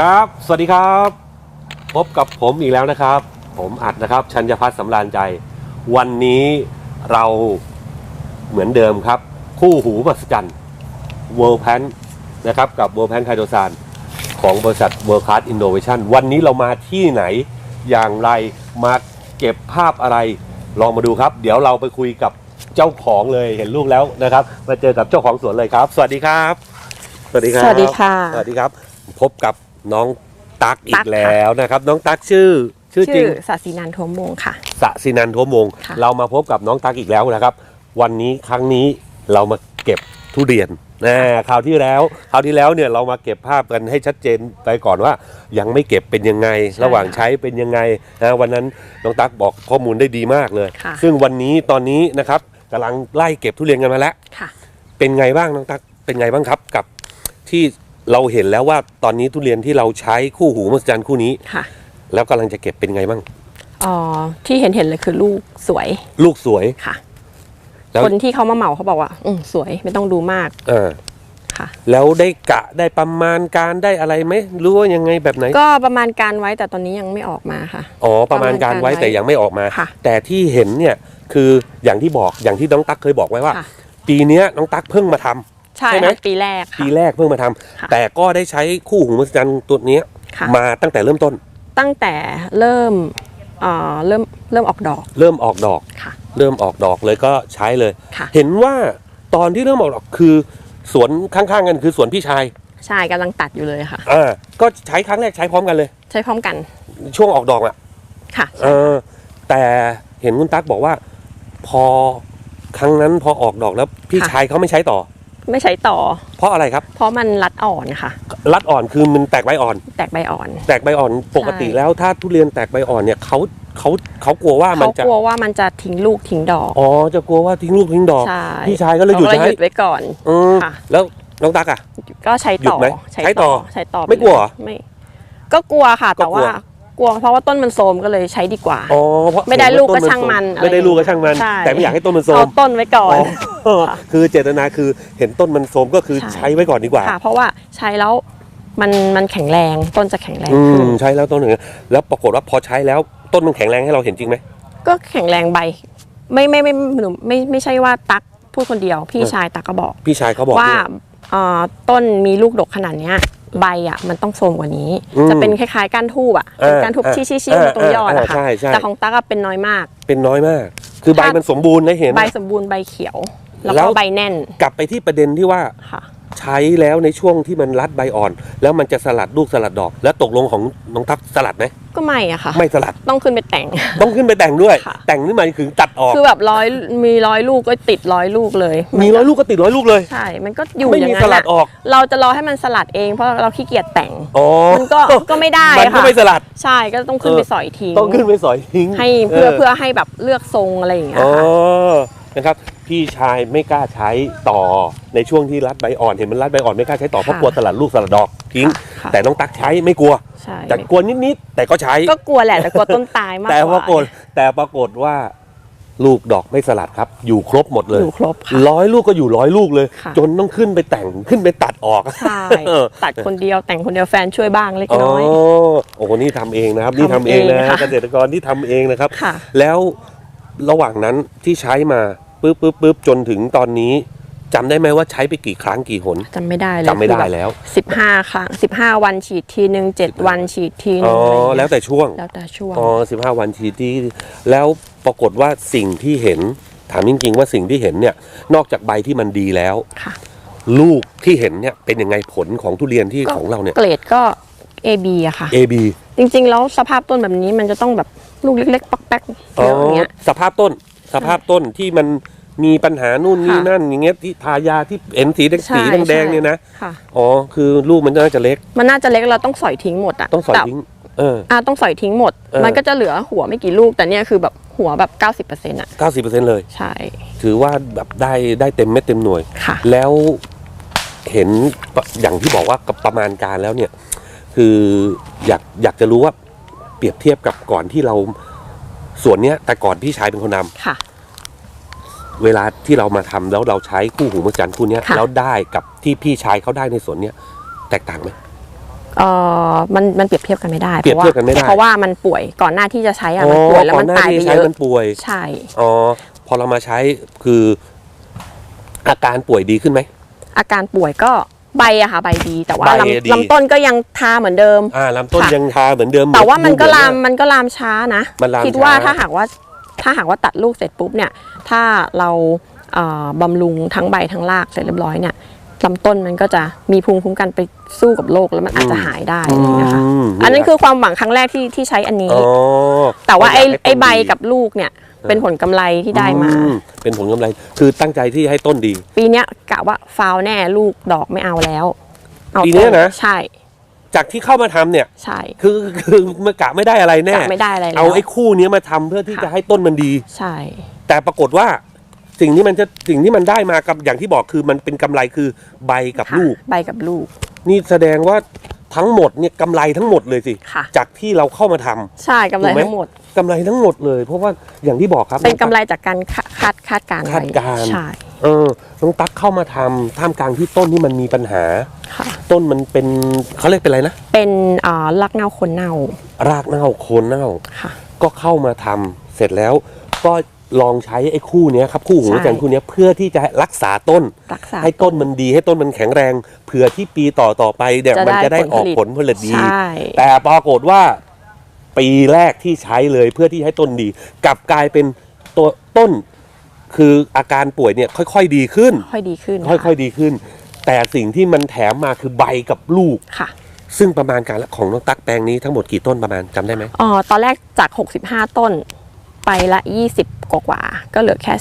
ครับ สวัสดีครับ พบกับผมอีกแล้วนะครับ ผมอัดนะครับ ชัญญพัฒน์สำราญใจ วันนี้เราเหมือนเดิมครับ คู่หูมหัศจรรย์ World Pan นะครับ กับ World Pan ไคโดซานของบริษัท World Class Innovation วันนี้เรามาที่ไหนอย่างไรมาเก็บภาพอะไร ลองมาดูครับ เดี๋ยวเราไปคุยกับเจ้าของเลยเห็นลูกแล้วนะครับ มาเจอกับเจ้าของสวนเลยครับ สวัสดีครับ สวัสดีครับ สวัสดีค่ะ สวัสดีครับ พบกับ น้องตั๊กอีตั๊กกค่ะ แล้วนะครับ น้องตั๊กชื่อชื่อจริชื่ง อศาสินันท์ทวมวงศ์ค่ะ สะสินันทวมงศ์ค่ะ เรามาพบกับน้องตั๊กอีกแล้วนะครับ วันนี้ครั้งนี้เรามาเก็บทุเรียนนะคราวที่แล้วคราวที่แล้วเนี่ยเรามาเก็บภาพกันให้ชัดเจนไปก่อนว่า ยังไม่เก็บเป็นยังไง ระหว่างใช้เป็นยังไงนะวันนั้นน้องตั๊กบอกข้อมูลได้ดีมากเลย ค่ะ ซึ่งวันนี้ตอนนี้นะครับกำลังไล่เก็บทุเรียนกันมาแล้ว ค่ะ เป็นไงบ้างน้องตั๊กเป็นไงบ้างครับกับที่ เราเห็นแล้วว่าตอนนี้ทุเรียนที่เราใช้คู่หูมหัศจรรย์คู่นี้ ค่ะแล้วกำลังจะเก็บเป็นไงบ้าง อ๋อที่เห็นเห็นเลยคือลูกสวยลูกสวยค่ะ แล้วคนที่เขามาเหมาเขาบอกว่า อืมสวยไม่ต้องดูมากเออค่ะ แล้วได้กะได้ประมาณการได้อะไรไหมรู้ว่ายังไงแบบไหน ก็ประมาณการไว้แต่ตอนนี้ยังไม่ออกมาค่ะ อ๋อประมาณการไว้ประมาณการไว้แต่ยังไม่ออกมา ค่ะแต่ที่เห็นเนี่ยคืออย่างที่บอกอย่างที่น้องตั๊กเคยบอกไว้ว่า ค่ะ ปีเนี้ยน้องตั๊กเพิ่งมาทำ ใช่ใช่ไหมค่ะปีแรกปีค่ะแรกเพิ่งมาทำค่ะแต่ก็ได้ใช้คู่หูมหัศจรรย์ตัวเนี้ยค่ะ มาตั้งแต่เริ่มต้น ตั้งแต่เริ่มเอ่อเริ่มเริ่มออกดอกเริ่มออกดอก ค่ะ เริ่มออกดอกเลยก็ใช้เลย ค่ะ เห็นว่าตอนที่เริ่มออกดอกคือสวนข้างๆกันคือสวนพี่ชายใช่กำลังตัดอยู่เลยค่ะ อ่าก็ใช้ครั้งแรกใช้พร้อมกันเลย ใช้พร้อมกันช่วงออกดอกอะค่ะ เออแต่เห็นคุณตั๊กบอกว่า พอครั้งนั้นพอออกดอกแล้วพี่ค่ะ ชายเขาไม่ใช้ต่อ ไม่ใช้ต่อ เพราะอะไรครับ เพราะมันรัดอ่อนค่ะรัดอ่อนคือมันแตกใบอ่อน แตกใบอ่อน แตกใบอ่อนปกติใช่แล้วถ้าทุเรียนแตกใบอ่อนเนี่ยเขาเขาเขากลัวว่ามันเขาจะกลัวว่ามันจะทิ้งลูกทิ้งดอกอ๋อจะกลัวว่าทิ้งลูกทิ้งดอกใช่พี่ชายก็เลยหยุดขาใช้หยุดไว้ก่อนอืมค่ะ แล้วน้องตั๊กอะ ก็ใช้ต่อหยุดไหมใช้ต่อใช้ต่อไม่กลัวเหรอ ไม่ ก็กลัวค่ะ ก็แต่กลัว ว่า กลัวเพราะว่าต้นมันโทรมก็เลยใช้ดีกว่า อ๋อเพราะไม่ได้เห็นว่ลูกก็ต้ช่างมันโทรไม่ได้ลูกก็ช่างมัน ใช่ แต่ไม่อยากให้ต้นมันโทรเอามต้นไว้ก่อน อ๋อค่ะคือเจตนาคือเห็นต้นมันโทรมก็คือใช่ ใช้ไว้ก่อนดีกว่า ค่ะ เพราะว่าใช้แล้วมันมันแข็งแรงต้นจะแข็งแรงอืขึ้นมใช้แล้วต้นหนึ่งแล้วปรากฏว่าพอใช้แล้วต้นมันแข็งแรงให้เราเห็นจริงไหม ก็แข็งแรงใบ ไม่ไม่ไม่หนูไม่ไม่ใช่ว่าตักพูดคนเดียว พี่เออ ชายตักก็บอก พี่ชายเขาบอกว่าด้วยเอ่อต้นมีลูกดกขนาดเนี้ย ใบอะมันต้องโทรมกว่านี้ อืมจะเป็นคล้ายๆก้านทูบอะเป็นก้านทูบเออชี้ชี้ชี้เออมาตรงยอดอะเออค่ะใช่ใช่ แต่ของตักอะเป็นน้อยมาก เป็นน้อยมาก คือใบถ้ามัมันสมบูรณ์นะเห็น ใบสมบูรณ์ใบเขียว แล้วแล้ก็วใบแน่นกลับไปที่ประเด็นที่ว่าค่ะ ใช้แล้วในช่วงที่มันรัดใบอ่อน แล้วมันจะสลัดลูกสลัดดอก แล้วตกลงของน้องทักสลัดไหมก็ไม่อะค่ะไม่สลัดต้องขึ้นไปแต่ง ต้องขึ้นไปแต่งด้วยค่ะแต่งนี่หมายถึงตัดออกคือแบบร้อยมีร้อยลูกก็ติดร้อยลูกเลย มีร้อยลูกก็ติดร้อยลูกเลยใช่ มันก็อยู่ไม่อย่ามีงนั้สนลัดอะออก เราจะรอให้มันสลัดเองเพราะเราขี้เกียจแต่งอ๋อมันก็ก็ไม่ได้มันก็ค่ะไม่สลัดใช่ก็ต้องขึ้นไปสอยทิ้งต้องขึ้นไปสอยทิ้งให้เพื่อเพื่อให้แบบเลือกทรงอะไรอย่างเงี้ยอ๋อค่ะนะครับ พี่ชายไม่กล้าใช้ต่อในช่วงที่รัดใบอ่อนเห็นมันรัดใบอ่อนไม่กล้าใช้ต่อเพราะค่ะกลัวสลัดลูกสลัดดอกทิ้ง ค่ะแต่น้องตักใช้ไม่กลัวใช่แต่กลัวนิดๆแต่ก็ใช้ ก็กลัวแหละแต่กลัวต้นตายมากแต่กปว่ารากฏแต่ปรากฏว่าลูกดอกไม่สลัดครับ อยู่ครบหมดเลยอยู่ครบค่ะ ร้อยลูกก็อยู่ร้อยลูกเลย ค่ะ จนต้องขึ้นไปแต่งขึ้นไปตัดออกใช่เออตัดคนเดียวแต่งคนเดียวแฟนช่วยบ้างเล็กอ๋อน้อยโอ้โหนี่ทำเองนะครับ นี่ทำทำเอเองงนะค่ะ เกษตรกรที่ทำเองนะครับ ค่ะ แล้วระหว่างนั้นที่ใช้มา ปึ๊บปึ๊บปึ๊บจนถึงตอนนี้จำได้ไหมว่าใช้ไปกี่ครั้งกี่หนจำไม่ได้เลยจำไม่ได้แล้วสิบห้าครั้งสิบห้าวันฉีดทีหนึ่งเจ็ดวันฉีดทีหอ๋นึ่องอะไรอย่างแล้เงี้วยแต่ช่วงแล้วแต่ช่วงอ๋อสิบห้าวันทีที่แล้วปรากฏว่าสิ่งที่เห็น ถามจริงๆว่าสิ่งที่เห็นเนี่ย นอกจากใบที่มันดีแล้วค่ะ ลูกที่เห็นเนี่ยเป็นยังไงผลของทุเรียนที่ของเราเนี่ย เกรดก็ AB อะค่ะ AB จริงๆ แล้วสภาพต้นแบบนี้มันจะต้องแบบลูกเล็กๆปักแป๊กๆอ๋อเยอะอย่างเงี้ยสภาพต้น สภาพต้นที่มันมีปัญหานู่นนี่ค่ะนั่นอย่างเงี้ยที่ทายาที่เอ็นสีแดงใช่สีแดงๆใช่ เนี่ยนะค่ะ อ๋อคือลูกมันน่าจะเล็กมันน่าจะเล็กเราต้องสอยทิ้งหมดอะต้องสอยแต่ทิ้งเออ อ่าต้องสอยทิ้งหมด เออ มันก็จะเหลือหัวไม่กี่ลูกแต่เนี่ยคือแบบหัวแบบ 90%อะเก้าสิบเปอร์เซ็นต์เลย ใช่ถือว่าแบบได้ได้เต็มเม็ดเต็มหน่วย ค่ะ แล้วเห็นปะอย่างที่บอกว่ากับประมาณการแล้วเนี่ย คืออยากอยากจะรู้ว่าเปรียบเทียบกับก่อนที่เรา ส่วนเนี้ยแต่ก่อนพี่ชายเป็นคนนำค่ะ เวลาที่เรามาทำแล้วเราใช้คู่หูมหัศจรรย์คู่เนี้ยค่ะ แล้วได้กับที่พี่ชายเขาได้ในส่วนเนี้ยแตกต่างไหม เออมันมันเปรียบเทียบกันไม่ได้เปรียบเทียบกันไม่ได้ เพราะว่ามันป่วยก่อนหน้าที่จะใช้อะอ๋อมันป่วยแล้วก่อมันนหน้าตายที่ไปใช้เยอะมันป่วยใช่ อ๋อพอเรามาใช้คืออาการป่วยดีขึ้นไหมอาการป่วยก็ ใบอะค่ะใบดี แต่ว่าใบดี ลำลำต้นก็ยังทาเหมือนเดิม อ่าลำต้นค่ะ ยังทาเหมือนเดิมแต่ว่ามันก็เหอลามเดิ มันก็ลามช้านะมันลามคิดว่าช้า ถ้าหากว่าถ้าหากว่าตัดลูกเสร็จปุ๊บเนี่ยถ้าเราเอ่อบำรุงทั้งใบทั้งรากเสร็จเรียบร้อยเนี่ยลำต้นมันก็จะมีภูมิคุ้มกันไปสู้กับโรคแล้วมันอาจจะหายได้อะไรอย่างเงี้ยค่ะมอันนั้นคือความหวังครั้งแรกที่ที่ใช้อันนี้ อ๋อแต่ว่าไอ้อยกให้ต้นไอ้ใบดี กับลูกเนี่ย เป็นผลกำไรที่ได้มา อืเป็นผลกำไร คือตั้งใจที่ให้ต้นดี ปีเนี้ยกะว่าฟาวแน่ลูกดอกไม่เอาแล้วเอาปีเนี้ยต้นะ ใช่จากที่เข้ามาทำเนี่ย ใช่คือคือมันกะไม่ได้อะไรแน่ กะไม่ได้อะไรแล้ว เอาไอ้คู่เนี้ยมาทำเพื่อที่ค่ะ จะให้ต้นมันดี ใช่ แต่ปรากฏว่าสิ่งที่มันจะสิ่งที่มันได้มากับอย่างที่บอกคือมันเป็นกำไรคือใบกับค่ะลูก ใบกับลูก นี่แสดงว่า ทั้งหมดเนี่ยกำไรทั้งหมดเลยสิค่ะ จากที่เราเข้ามาทำ ใช่กำไรถูกไหม ทั้งหมด กำไรทั้งหมดเลย เพราะว่าอย่างที่บอกครับ เป็นกำไรจากการคาคาดคาดการณ์คาดการณ์ไว้ใช่เออน้องตั๊กเข้ามาทำท่ามกลางที่ต้นที่มันมีปัญหา ค่ะ ต้นมันเป็นเขาเรียกเป็นอะไรนะเป็นอ่ารักเน่าคนเน่ารากเน่าโคนเน่า ค่ะ ก็เข้ามาทำเสร็จแล้วก็ ลองใช้ไอ้คู่เนี้ยครับคู่หูใช่อาจารย์คู่เนี้ยเพื่อที่จะรักษาต้น รักษาให้ต้นมันดีให้ต้นมันแข็งแรงเผื่อที่ปีต่อต่อไปเนี่ยจะมันจะได้ได้ออกผผลลผผลิลิตตดี ใช่ แต่ปรากฏว่า ปีแรกที่ใช้เลยเพื่อที่ให้ต้นดี กลับกลายเป็นตัวต้น คืออาการป่วยเนี่ยค่อย ๆ ดีขึ้น ค่อยดีขึ้นค่อยๆดีขึ้น แต่สิ่งที่มันแถมมาคือใบกับลูก ค่ะซึ่งประมาณการละของน้องตั๊กแปลงนี้ทั้งหมดกี่ต้นประมาณจำได้ไหม อ๋อตอนแรกจาก 65 ต้น ไปละ 20 กว่ากว่าๆก็เหลือแค่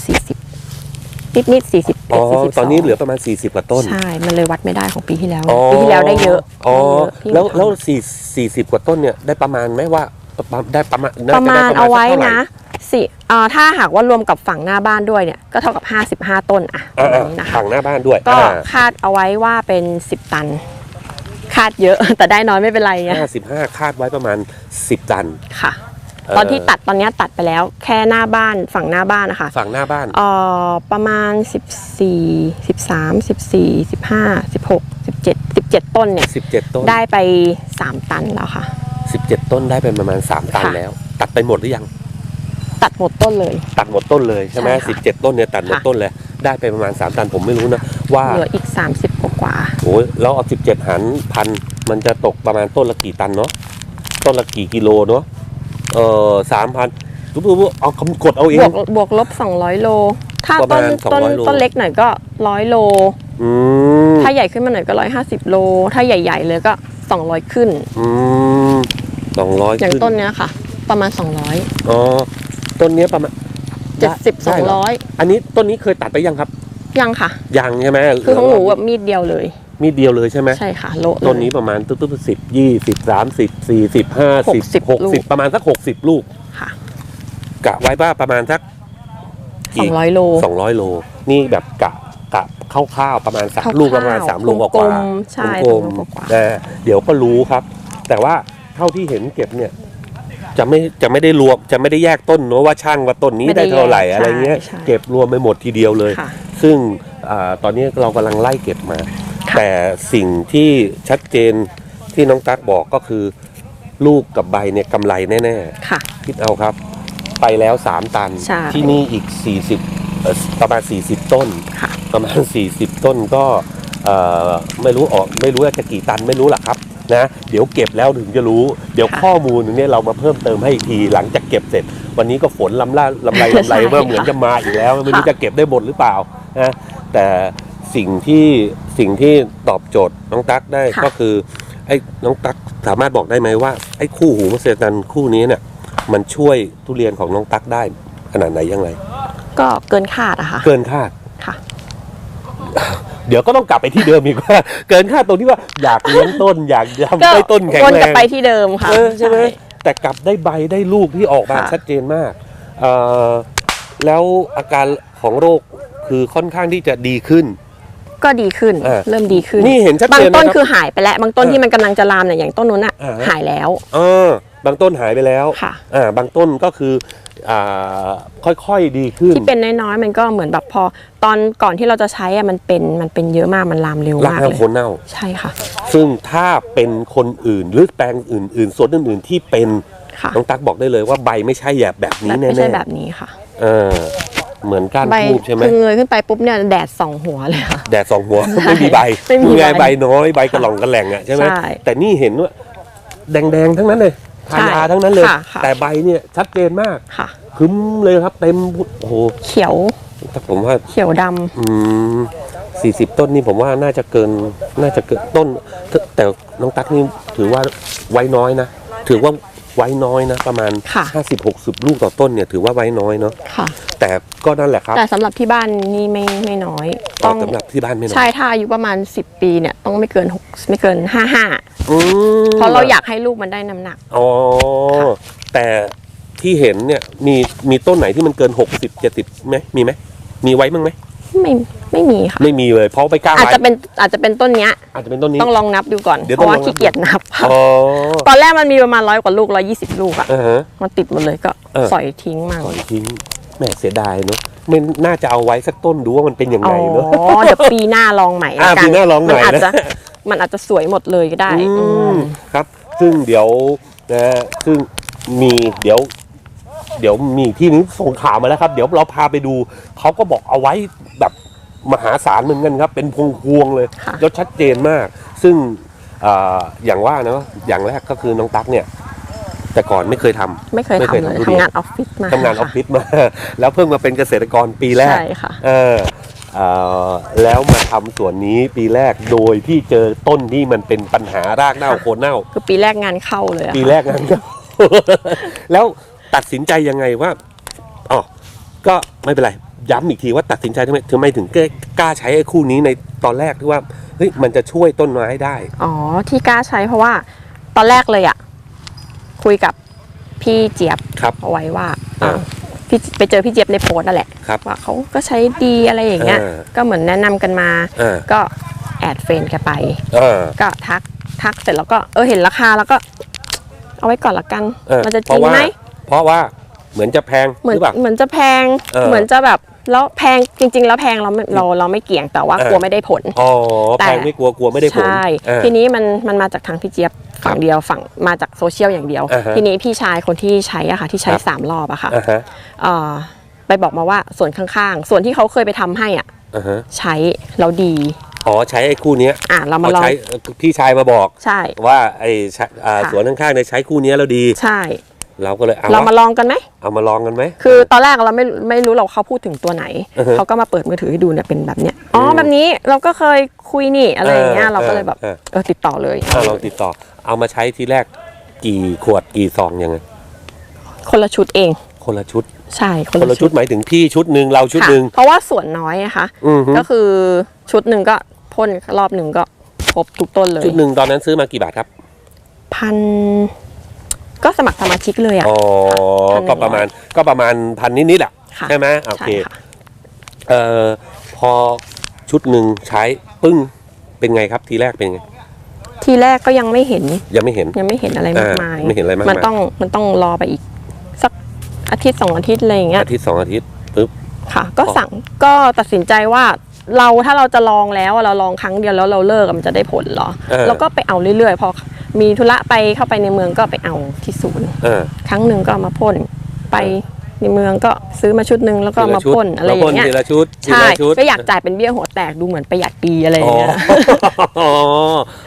40 นิดนิดๆ41อ๋อ42ตอนนี้เหลือประมาณ 40กว่าต้น ใช่ มันเลยวัดไม่ได้ของปีที่แล้ว อ๋อปีที่แล้วได้เยอะอ๋อได้เยอะที่แล้วทำแล้วสี่สี่สิบกว่าต้นเนี่ยได้ประมาณไหมว่าได้ประมาณน่ประจมาได้ณเอาไว้สักท่หร่ นะสิอ่าถ้าหากว่ารวมกับฝั่งหน้าบ้านด้วยเนี่ยก็เท่ากับ 55 ต้นอะปอ่าระมาณนี้นะคะ ฝั่งหน้าบ้านด้วยก็คาดเอาไว้ว่าเป็น 10 ตัน คาดเยอะ แต่ได้น้อยไม่เป็นไรไงห้าสิบห้าคาดไว้ประมาณสิบตัน ค่ะเอ่อ ตอนที่ตัดตอนเนี้ยตัดไปแล้ว แค่หน้าบ้านฝั่งหน้าบ้านนะคะฝั่งหน้าบ้านเอ่อประมาณ 14 13 14 15 16 17 17 ต้นเนี่ยสิบเจ็ดต้นได้ไป 3 ตันแล้วค่ะสิบเจ็ดต้นได้เป็นประมาณสามตันค่ะแล้ว ตัดไปหมดหรือยัง ตัดหมดต้นเลย ตัดหมดต้นเลยใช่ไหมใช่ค่ะสิบเจ็ดต้นเนี่ยตัดหมดค่ะต้นเลยได้ไปประมาณสามตันผมไม่รู้นะว่าเหลืออีก 30กว่ากว่าโอ้ยแล้วเอาสิบเจ็ดหารพันมันจะตกประมาณต้นละกี่ตันเนาะต้นละกี่กิโลเนาะ เออสามพันรู้ป่ะเอาคำกดเอาเอบวงกบวกลบ200โล ถ้าประต้มานณต้น200โล ต้นเล็กหน่อยก็100โล อืมถ้าใหญ่ขึ้นมาหน่อยก็150โล ถ้าใหญ่ๆเลยก็200ขึ้น อืมสองร้อยอย่างขึ้นต้นเนี้ยค่ะ ประมาณ200อ๋อต้นเนี้ยประมาณ70ได้เหรอ200อันนี้ต้นนี้เคยตัดไปยังครับยังค่ะ ยังใช่ไหมคือของหนูแบบมีดเดียวเลย มีดเดียวเลยใช่ไหมใช่ค่ะโละเลย ต้นนี้ประมาณตุ๊บๆสิบยี่สิบสามสิบสี่สิบห้าสิบ60หกลูสิบก ประมาณสักหกสิบลูก ค่ะกะไว้ว่าประมาณสัก200โลสองร้อยโล นี่แบบกะกะคร่าวๆประมาณสามคร่าวๆลูกประมาณสามโลกกลว่ามๆใช่กลมกลมๆกว่าๆนะเดี๋ยวก็รู้ครับ แต่ว่าเท่าที่เห็นเก็บเนี่ยจะไม่จะไม่ได้รวมจะไม่ได้แยกต้นเนอะว่าช่างว่าต้นนี้ไม่ได้ได้เท่าไหร่แยกอะไรเงี้ยใช่ใช่ เก็บรวมไปหมดทีเดียวเลย ค่ะ ซึ่งอาตอนนี้เรากำลังไล่เก็บมาค่ะ แต่สิ่งที่ชัดเจนที่น้องตั๊กบอกก็คือ ลูกกับใบเนี่ยกำไรแน่ค่ะ ๆ คิดเอาครับ ไปแล้ว 3 ตัน ใช่ ที่นี่อีก 40เอ่อประมาณ 40 ต้น ค่ะ ประมาณ 40 ต้นก็เอ่อไม่รู้ออกไม่รู้ว่าจะกี่ตันไม่รู้หรอกครับนะเดี๋ยวเก็บแล้วถึงจะรู้ เดี๋ยวค่ะ ข้อมูลเนี่ยเรามาเพิ่มเติมให้อีกทีหลังจากเก็บเสร็จ วันนี้ก็ฝนลำล่าลำไรลำไรใช่ว่าเหมือนค่ะจะมาอีกแล้ว ไม่รู้ค่ะจะเก็บได้หมดหรือเปล่านะแต่ สิ่งที่สิ่งที่ตอบโจทย์น้องตั๊กได้ก็คือไอ้น้องตั๊กสามารถบอกได้ไหมว่าไอ้คู่หูเกษตรกรคู่นี้เนี่ยมันช่วยทุเรียนของน้องตั๊กได้ขนาดไหนยังไงก็เกินคาดอะค่ะเกินคาด ค่ะ เดี๋ยวก็ต้องกลับไปที่เดิมอีกว่า เกินคาดตรงที่ว่าอยากเลี้ยงต้น อยากทำให้ต้นแข็งวนแรกลับง ไปที่เดิมค่ะ เออใช่ไหมแต่กลับได้ใบได้ลูกที่ออกมาค่ะ ชัดเจนมากเอ่อแล้วอาการของโรคคือค่อนข้างที่จะดีขึ้น ก็ดีขึ้น เออเริ่มดีขึ้นนี่เห็นชัดบาเจงนต้นนะคคืรับอหายไปแล้ว บางต้นเออที่มันกำลังจะลามเนี่ยอย่างต้นนู้นอะอ่าฮะ หายแล้ว เออบางต้นหายไปแล้วค่ะ อ่าบางต้นก็คืออ่าค่อยๆดีขึ้น ที่เป็นน้อยๆมันก็เหมือนแบบพอ ตอนก่อนที่เราจะใช้อะมันเป็นมันเป็นเยอะมากมันลามเร็วรากมากเน่าเลยโคนเน่า ใช่ค่ะ ซึ่งถ้าเป็นคนอื่นหรือแปลงอื่นๆส่วนอื่นๆที่เป็นค่ะน้องตั๊กบอกได้เลยว่าใบไม่ใช่แบบแบบนี้แบบแน่ไม่ใช่แบบนี้ค่ะ ๆเออ เหมือนก้านใบทูบใช่ไหมคือเงยขึ้นไปปุ๊บเนี่ยแดดส่องหัวเลยค่ะ แดดสองหัว ไม่มีใบไม่มีพูดง่ายใบ ใบน้อยใบกระหล่องกระแหล่งอะใช่ไหมใช่แต่นี่เห็นว่าแดงๆทั้งนั้นเลยทายาทั้งนั้นเลย ค่ะค่ะ แต่ใบเนี่ยชัดเจนมากค่ะคึ้มเลยครับเต็มโอ้โหเขียวถ้าผมว่า เขียวดำอืมสี่สิบต้นนี่ผมว่าน่าจะเกินน่าจะเกินต้น แต่แต่น้องตั๊กนี่ถือว่าไว้น้อยนะ ถือว่า ไว้น้อยนะประมาณ ค่ะห้าสิบหกสิบลูกต่อต้นเนี่ยถือว่าไว้น้อยเนาะค่ะ แต่ก็นั่นแหละครับแต่สำหรับที่บ้านนี่ไม่ไม่น้อย ต้องสำหรับที่บ้านไม่น้อยใช่ถ้าอายุประมาณ 10 ปีเนี่ยต้องไม่เกิน6ไม่เกิน55อืมเพราะเราอยากให้ลูกมันได้น้ำหนัก อ๋อค่ะแต่ที่เห็นเนี่ยมีมีต้นไหนที่มันเกินหกสิบเจ็ดสิบไหมมีไหมมีไว้มั้งไหม ไม่ไม่มีค่ะ ไม่มีเลย เพราะไปกล้าอาจไว้จะเป็นอาจจะเป็นต้นเนี้ย อาจจะเป็นต้นนี้ ต้องลองนับดูก่อน เดี๋ยวเพราะว่าต้องลองนับ ขี้เกียจนับค่ะอ๋อตอนแรกมันมีประมาณร้อยกว่าลูกร้อยี่สิบลูกอะอ่าฮะ มันติดหมดเลยก็เออ สอยทิ้งมาปล่อยทิ้งแหม่เสียดายเนาะไม่น่าจะเอาไว้สักต้นดูว่ามันเป็นยังอ๋ไงอเนาะเดี๋ยวปีหน้าลองใหม่อ่าละกัปีหน้าลองใหม่นอาจนะจะมันอาจจะสวยหมดเลยก็ได้อือืมมครับ ซึ่งเดี๋ยวนะฮะซึ่งมีเดี๋ยว เดี๋ยวมีอีกที่นึงส่งข่าวมาแล้วครับ เดี๋ยวเราพาไปดู เขาก็บอกเอาไว้แบบมหาศาลเหมือนกันครับ เป็นพวงพวงๆเลยค่ะ แล้วชัดเจนมาก ซึ่งอ่าอย่างว่านะอย่างแรกก็คือน้องตั๊กเนี่ย แต่ก่อนไม่เคยทำ ไม่เคยไม่เคยทำเลยทำทุเรียน ทำงานออฟฟิศมาทำงานออฟฟิศมา แล้วเพิ่งมาเป็นเกษตรกรปีแรก ใช่ค่ะ เออเอ่อแล้วมาทำส่วนนี้ปีแรกโดยที่เจอต้นที่มันเป็นปัญหารากเน่าค่ะ โคนเน่า คือปีแรกงานเข้าเลยอะปีแรกนั้นแล้ว ตัดสินใจยังไงว่าอ๋อก็ไม่เป็นไรย้ำอีกทีว่าตัดสินใจทำไมทำไมถึงกล้าใช้ไอ้คู่นี้ในตอนแรกที่ว่าเฮ้ยมันจะช่วยต้นไม้ได้ อ๋อที่กล้าใช้เพราะว่า ตอนแรกเลยอะคุยกับพี่เจี๊ยบครับเอาไว้ว่าอ่าอ่าพี่ไปเจอพี่เจี๊ยบในโพสต์นั่นแหละครับ ว่าเขาก็ใช้ดีอะไรอย่างเงี้ยเออก็เหมือนแนะนำกันมา อ่าก็แอดเฟรนด์แกไป อ่าก็ทักทักเสร็จแล้วก็เออเห็นราคาแล้วก็ เอาไว้ก่อนละกัน เออมันจะเพจริราะงว่าไหม เพราะว่าเหมือนจะแพงเหมืหอนรือเปล่า เหมือนจะแพงเออ เหมือนจะแบบแล้วแพงจริง ๆ แล้วแพงเราไม่เราเราไม่เกี่ยงแต่ว่าเออกลัวไม่ได้ผล อ๋อแต่ แพงไม่กลัวกลัวไม่ได้ผลใช่เออทีนี้มันมันมาจากทางพี่เจี๊ยบฝั่งเดียวฝั่งมาจากโซเชียลอย่างเดียว อ่าฮะทีนี้พี่ชายคนที่ใช้อะค่ะที่ใช้ครับ สามรอบอะค่ะอ่าฮะเอ่อไปบอกมาว่าส่วนข้างๆ ส่วนที่เขาเคยไปทำให้อะอ่าฮะใช้แล้วดี อ๋อใช้ไอ้คู่เนี้ยอะเรามาลองใช้พี่ชายมาบอก ใช่ ว่าไอ้ใช้อ่าค่ะ สวนข้างๆเนี่ยใช้คู่เนี้ยแล้วดี ใช่ เราก็เลยเอาเรามาวะลองกันไหมเอามาลองกันไหมคือตอนแรกเราไม่ไม่รู้หรอกเขาพูดถึงตัวไหนอือฮึเขาก็มาเปิดมือถือให้ดูเนี่ยเป็นแบบเนี้ยอ๋ออมแบบนี้เราก็เคยคุยนี่อะไรอย่างเงี้ยเออเราก็เลยแบบเออเออติดต่อเลยอ่าลองติดต่อ เอามาใช้ทีแรกกี่ขวดกี่ซองยังไงคนละชุดเอง คนละชุด ใช่คนคนละละชุดหมายถึงพี่ชุดหนึ่งเราชุดค่ะหนึ่งเพราะว่าส่วนน้อยนะคะอือฮึก็คือชุดหนึ่งก็พ่นรอบหนึ่งก็ครบทุกต้นเลย ชุดหนึ่งตอนนั้นซื้อมากี่บาทครับพัน ก็สมัครสมาชิกเลยอะ อ๋อพันหนึ่งก็ประมาณก็ประมาณพันนิดๆแหละค่ะใช่ไหมโอเคใช่ค่ะ เอ่อพอชุดหนึ่งใช้ปึ้งเป็นไงครับทีแรกเป็นไงทีแรกก็ยังไม่เห็นยังไม่เห็น ยังไม่เห็นอะไรมากมายอ่าไม่เห็นอะไรมากมายมันต้องมันต้องรอไปอีก สักอาทิตย์สองอาทิตย์อะไรอย่างเงี้ย อาทิตย์สองอาทิตย์ปึ๊บ ค่ะก็อ๋อสั่งก็ตัดสินใจว่าเราถ้าเราจะลองแล้วอะเราลองครั้งเดียวแล้วเราเลิกอะมันจะได้ผลเหรอ เออเราก็ไปเอาเรื่อยๆ พอ มีธุระไปเข้าไปในเมืองก็ไปเอาที่ศูนย์เออ ครั้งหนึ่งก็เอามาพ่นไปในเมืองก็ซื้อมาชุดหนึ่งแล้วก็เอามาพ่นอะไรอย่างเงี้ยทีละชุดทีใช่ละชุดก็อยากจ่ายเป็นเบี้ยหัวแตกดูเหมือนประหยัดปีอะไรอย่างเงี้ยอ๋อ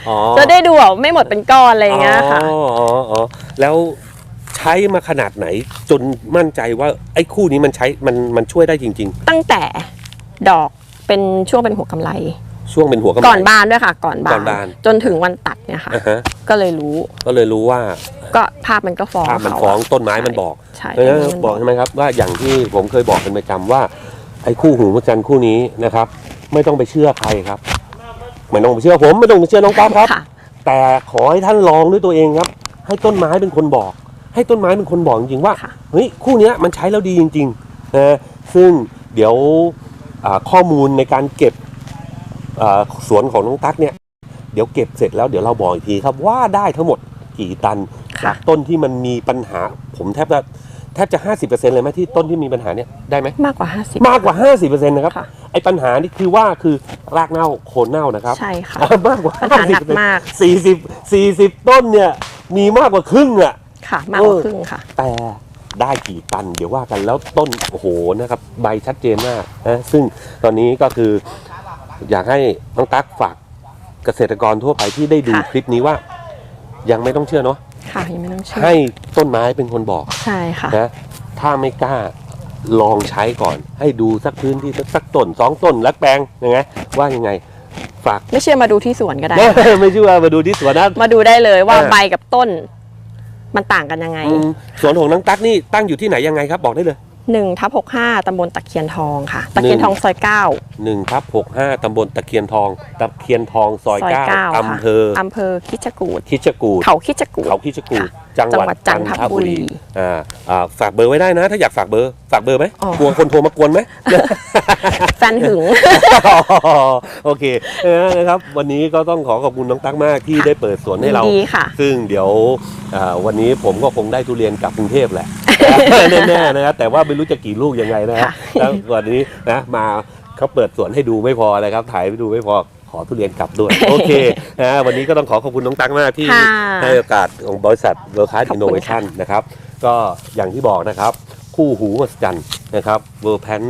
อ๋อจะได้ดูแบบไม่หมดเป็นก้อนอะไรอย่างเงี้ยค่ะอ๋ออ๋ออ๋อแล้วใช้มาขนาดไหน จนมั่นใจว่าไอ้คู่นี้มันใช้มันมันช่วยได้จริงตั้งแต่ดอกเป็นช่วงเป็นหัวกำไรๆ ช่วงเป็นหัวกำลังก่อนบานด้วยค่ะ ก่อนบาก่อนบาน จนถึงวันตัดเนี่ยค่ะ อ่าฮะก็เลยรู้ก็เลยรู้ว่าก็ภาพมันก็ฟ้องภาพมันเขาฟ้องอะต้นไม้มันบอกใช่เออต้นไม้มันบอกใช่ไหมครับว่าอย่างที่ผมเคยบอกเป็นประจำว่า ไอ้คู่หูพระจันทร์คู่นี้นะครับ ไม่ต้องไปเชื่อใครครับไม่ต้องไปเชื่อผมไม่ต้องไปเชื่อน้องป๊อปครับ ค่ะ แต่ขอให้ท่านลองด้วยตัวเองครับ ให้ต้นไม้เป็นคนบอก ให้ต้นไม้เป็นคนบอกจริงๆว่าค่ะ เฮ้ยคู่เนี้ยมันใช้แล้วดีจริงๆนะซึ่งเดี๋ยวอ่าข้อมูลในการเก็บอ่า สวนของน้องตั๊กเนี่ย เดี๋ยวเก็บเสร็จแล้วเดี๋ยวเราบอกอีกทีครับว่าได้ทั้งหมดกี่ตันค่ะจากต้นที่มันมีปัญหา ผมแทบจะแทบจะ 50%เลยไหมที่ต้นที่มีปัญหาเนี่ยได้ไหมมากกว่า 50 มากกว่า 50%นะครับค่ะไอ้ปัญหานี่คือว่าคือรากเน่าโคนเน่านะครับใช่ค่ะอ่ามากกว่าปัญหาหนักมาก 40 40 ต้นเนี่ยมีมากกว่าครึ่งอะ ค่ะ มากกว่าเออครึ่งค่ะ แต่ได้กี่ตัน เดี๋ยวว่ากันแล้วต้นโอ้โหนะครับ ใบชัดเจนมากนะซึ่งตอนนี้ก็คือ อยากให้น้องตั๊กฝากเกษตรกรทั่วไปที่ได้ดูค่ะ คลิปนี้ว่า ยังไม่ต้องเชื่อเนาะค่ะยังไม่ต้องเชื่อให้ต้นไม้เป็นคนบอกใช่ค่ะ นะถ้าไม่กล้าลองใช้ก่อน ให้ดูสักพื้นที่สักสักต้นสองต้นแล้วแปลงยังไงว่ายังไง ฝาก ไม่เชื่อมาดูที่สวนก็ได้ ไม่เชื่อมาดูที่สวนนะ มาดูได้เลยว่าเออ ใบกับต้น มันต่างกันยังไง อืมสวนของน้องตั๊กนี่ตั้งอยู่ที่ไหนยังไงครับบอกได้เลย หนึ่งทับหกห้าตำบลตะเคียนทองค่ะ ตะเคียนทองซอยเก้าหนึ่งทับหกห้าตำบลตะเคียนทอง ตะเคียนทองซอยซอยเก้าเก้าอำเภออำเภอคิดจกูดคิชกูดเขาคิดจกูดเขาคิชกูดค่ะจังหวัดจังหวัดจันทบุรีอ่าอ่าฝากเบอร์ไว้ได้นะ ถ้าอยากฝากเบอร์ ฝากเบอร์ไหมอ๋อกลัวคนโทรมากวนไหมแฟนหึงโอเคเออนะครับ วันนี้ก็ต้องขอขอบคุณน้องตั๊กมากที่ได้เปิดสวนให้เราดีค่ะซึ่งเดี๋ยวอ่าวันนี้ผมก็คงได้ทุเรียนกลับกรุงเทพแหละ แน่ๆนะครับแต่ว่าไม่รู้จะกี่ลูกยังไงนะครับค่ะแล้ววันนี้นะมาเขาเปิดสวนให้ดูไม่พอเลยครับถ่ายไปดูไม่พอขอทุเรียนกลับด้วย โอเคนะวันนี้ก็ต้องขอขอบคุณน้องตั๊กมากที่ค่ะให้โอกาสของบริษัท World Class ขอบคุณ Innovation นะครับก็อย่างที่บอกนะครับ คู่หูมหัศจรรย์นะครับ World Pan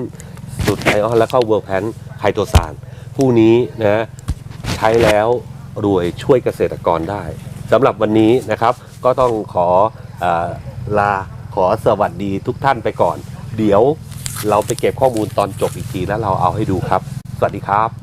สุดไอออนแล้วก็ World Pan ไฮโตซานคู่นี้นะใช้แล้วรวยช่วยเกษตรกรได้สำหรับวันนี้นะครับ ก็ต้องขอเออลา ขอสวัสดีทุกท่านไปก่อน เดี๋ยวเราไปเก็บข้อมูลตอนจบอีกทีแล้วเราเอาให้ดูครับ สวัสดีครับ